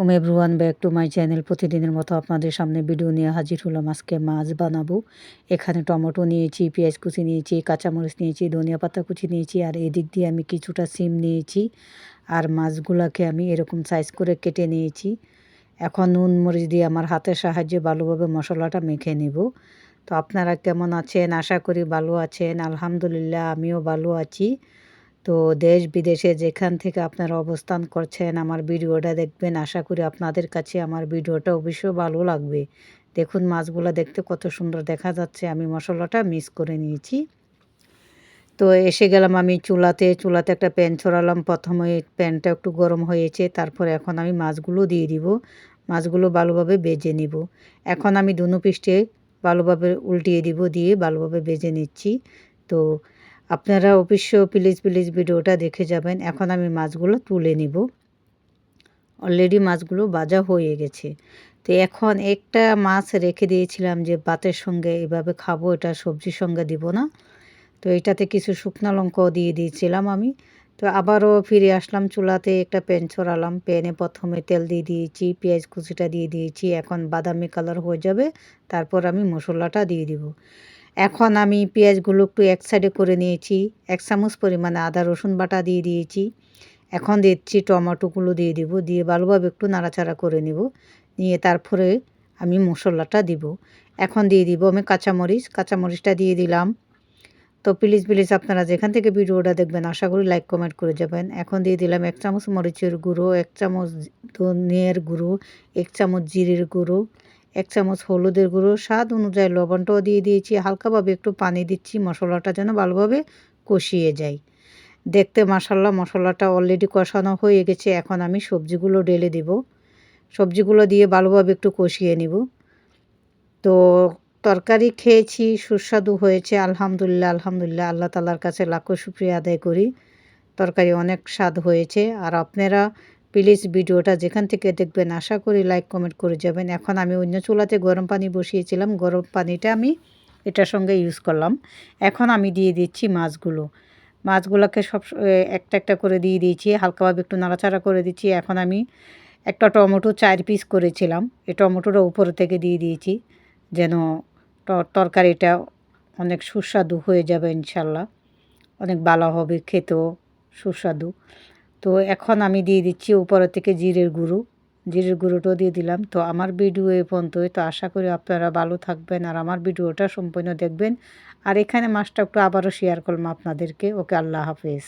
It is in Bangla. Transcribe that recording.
Om everyone back to my channel প্রতিদিনের মতো আপনাদের সামনে ভিডিও নিয়ে হাজির হলাম। আজকে মাছ বানাবো। এখানে টমেটো নিয়েছি, পেঁয়াজ কুচি নিয়েছি, কাঁচামরিচ নিয়েছি, ধনিয়া পাতা কুচি নিয়েছি, আর এদিক দিয়ে আমি কিছুটা সিম নিয়েছি। আর মাছগুলাকে আমি এরকম সাইজ করে কেটে নিয়েছি। এখন নুন, মরিচ দিয়ে আমার হাতের সাহায্যে ভালোভাবে মশলাটা মেখে নেব। তো আপনারা কেমন আছেন? আশা করি ভালো আছেন। আলহামদুলিল্লাহ, আমিও ভালো আছি। তো দেশ বিদেশে যেখান থেকে আপনারা অবস্থান করছেন, আমার ভিডিওটা দেখবেন। আশা করি আপনাদের কাছে আমার ভিডিওটা অবশ্যই ভালো লাগবে। দেখুন, মাছগুলো দেখতে কত সুন্দর দেখা যাচ্ছে। আমি মশলাটা মিক্স করে নিয়েছি। তো এসে গেলাম আমি চুলাতে। চুলাতে একটা প্যান ছড়ালাম। প্রথমে প্যানটা একটু গরম হয়েছে। তারপর এখন আমি মাছগুলো দিয়ে দিব। মাছগুলো ভালোভাবে বেজে নিব। এখন আমি দুনো পৃষ্ঠে ভালোভাবে উল্টিয়ে দিব দিয়ে ভালোভাবে বেজে নিচ্ছি। তো আপনারা অবশ্য প্লিজ প্লিজ ভিডিওটা দেখে যাবেন। এখন আমি মাছগুলো তুলে নিব। অলরেডি মাছগুলো বাজা হয়ে গেছে। তো এখন একটা মাছ রেখে দিয়েছিলাম যে ভাতের সঙ্গে এভাবে খাব, এটা সবজির সঙ্গে দিব না। তো এটাতে কিছু শুকনো লঙ্কাও দিয়ে দিয়েছিলাম আমি। তো আবারও ফিরে আসলাম চুলাতে, একটা প্যান ছড়ালাম। প্যানে প্রথমে তেল দিয়ে দিয়েছি, পেঁয়াজ কুচিটা দিয়ে দিয়েছি। এখন বাদামি কালার হয়ে যাবে, তারপর আমি মশলাটা দিয়ে দিব। এখন আমি পেঁয়াজগুলো একটু এক সাইডে করে নিয়েছি, এক চামচ পরিমাণে আদা, রসুন বাটা দিয়ে দিয়েছি। এখন দিচ্ছি টমেটোগুলো দিয়ে দিব, দিয়ে ভালোভাবে একটু নাড়াচাড়া করে নিব, নিয়ে তারপরে আমি মশলাটা দিব। এখন দিয়ে দিব আমি কাঁচামরিচ, কাঁচামরিচটা দিয়ে দিলাম। তো প্লিজ প্লিজ আপনারা যেখান থেকে ভিডিওটা দেখবেন, আশা করি লাইক, কমেন্ট করে যাবেন। এখন দিয়ে দিলাম এক চামচ মরিচের গুঁড়ো, এক চামচ ধনিয়ার গুঁড়ো, এক চামচ জিরের গুঁড়ো। এক চামচ হলুদের গুঁড়ো, স্বাদ অনুযায়ী লবণটাও দিয়ে দিয়েছি। হালকাভাবে একটু পানি দিচ্ছি, মশলাটা যেন ভালোভাবে কষিয়ে যায়। দেখতে মাসাল্লাহ মশলাটা অলরেডি কষানো হয়ে গেছে। এখন আমি সবজিগুলো ঢেলে দিব। সবজিগুলো দিয়ে ভালোভাবে একটু কষিয়ে নিব। তো তরকারি খেয়েছি, সুস্বাদু হয়েছে, আলহামদুলিল্লাহ আলহামদুলিল্লাহ। আল্লাহ তালার কাছে লাখো শুক্রিয়া আদায় করি। তরকারি অনেক স্বাদ হয়েছে। আর আপনারা প্লিজ ভিডিওটা যেখান থেকে দেখবেন, আশা করি লাইক, কমেন্ট করে যাবেন। এখন আমি অন্য চুলাতে গরম পানি বসিয়েছিলাম। গরম পানিটা আমি এটার সঙ্গে ইউজ করলাম। এখন আমি দিয়ে দিচ্ছি মাছগুলো। মাছগুলোকে সব একটা একটা করে দিয়ে দিয়েছি। হালকাভাবে একটু নাড়াচাড়া করে দিচ্ছি। এখন আমি একটা টমেটো চার পিস করেছিলাম। এই টমেটোটা উপরে থেকে দিয়ে দিয়েছি যেন তরকারিটা অনেক সুস্বাদু হয়ে যাবে ইনশাল্লাহ। অনেক ভালো হবে, খেতেও সুস্বাদু। তো এখন আমি দিয়ে দিচ্ছি উপরের থেকে জিরের গুঁড়ো। জিরের গুঁড়োটাও দিয়ে দিলাম। তো আমার ভিডিও এ পর্যন্তই। তো আশা করি আপনারা ভালো থাকবেন আর আমার ভিডিওটা সম্পূর্ণ দেখবেন। আর এখানে মাছটা একটু আবারও শেয়ার করলাম আপনাদেরকে। ওকে আল্লাহ হাফেজ।